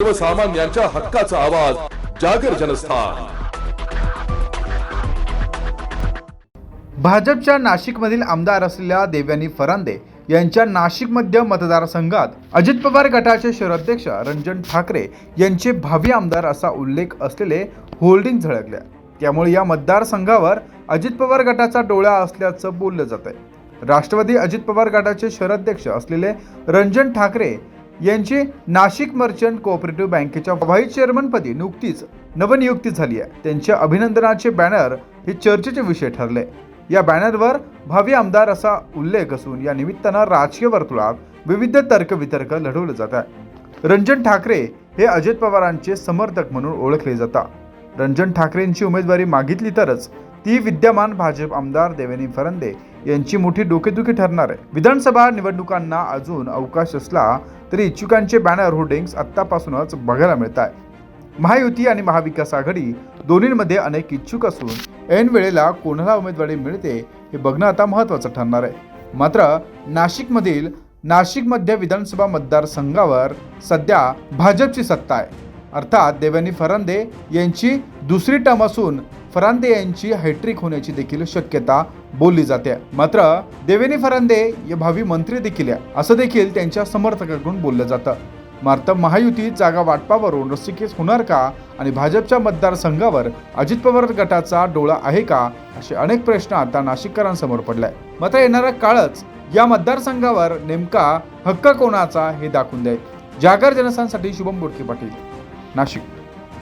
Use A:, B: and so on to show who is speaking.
A: सर्वसामान्यांच्या हक्काचा आवाज जागर जनस्थान.
B: भाजपच्या नाशिकमधील आमदार असलेल्या देवयानी फरांदे यांच्या नाशिक मध्य मतदारसंघात अजित पवार गटाचे शहराध्यक्ष रंजन ठाकरे यांचे भावी आमदार असा उल्लेख असलेले होल्डिंग झळकल्या त्यामुळे या मतदारसंघावर अजित पवार गटाचा डोळा असल्याचं बोललं जात आहे राष्ट्रवादी अजित पवार गटाचे शहराध्यक्ष असलेले रंजन ठाकरे यांची नाशिक मर्चंट कोऑपरेटिव्ह बँकेच्या व्हाईस चेअरमनपदी नुकतीच नवनियुक्ती झाली आहे. त्यांच्या अभिनंदनाचे बॅनर हे चर्चेचे विषय ठरले. या बॅनरवर भावी आमदार असा उल्लेख असून या निमित्तानं राजकीय वर्तुळात विविध तर्कवितर्क लढवले जात आहे रंजन ठाकरे हे अजित पवारांचे समर्थक म्हणून ओळखले जातात. रंजन ठाकरेंची उमेदवारी मागितली तरच ती विद्यमान भाजप आमदार देवेनी फरंदे यांची मोठी डोकेदुखी ठरणार आहे. विधानसभा निवडणुकांना अजून अवकाश असला तरी इच्छुकांचे बॅनर होर्डिंग्स आत्तापासूनच बघायला मिळत आहे महायुती आणि महाविकास आघाडी दोन्हींमध्ये अनेक इच्छुक असून ऐन वेळेला कोणाला उमेदवारी मिळते हे बघणं आता महत्त्वाचं ठरणार आहे. मात्र नाशिकमधील नाशिक मध्य विधानसभा मतदारसंघावर सध्या भाजपची सत्ता आहे. अर्थात देवयानी फरांदे यांची दुसरी टर्म असून फरांदे यांची हॅट्रिक होण्याची देखील शक्यता बोलली जाते. मात्र देवेनी फरांदे हे भावी मंत्री देखील आहे असं देखील त्यांच्या समर्थकाकडून बोललं जातं. मात्र महायुतीत जागा वाटपावरून रस्सीकेस होणार का आणि भाजपच्या मतदारसंघावर अजित पवार गटाचा डोळा आहे का असे अनेक प्रश्न आता नाशिककरांसमोर पडलाय मात्र येणारा काळच या मतदारसंघावर नेमका हक्क कोणाचा हे दाखवून द्याय जागर जनसांसाठी शुभम बोडके पाटील. नाशिक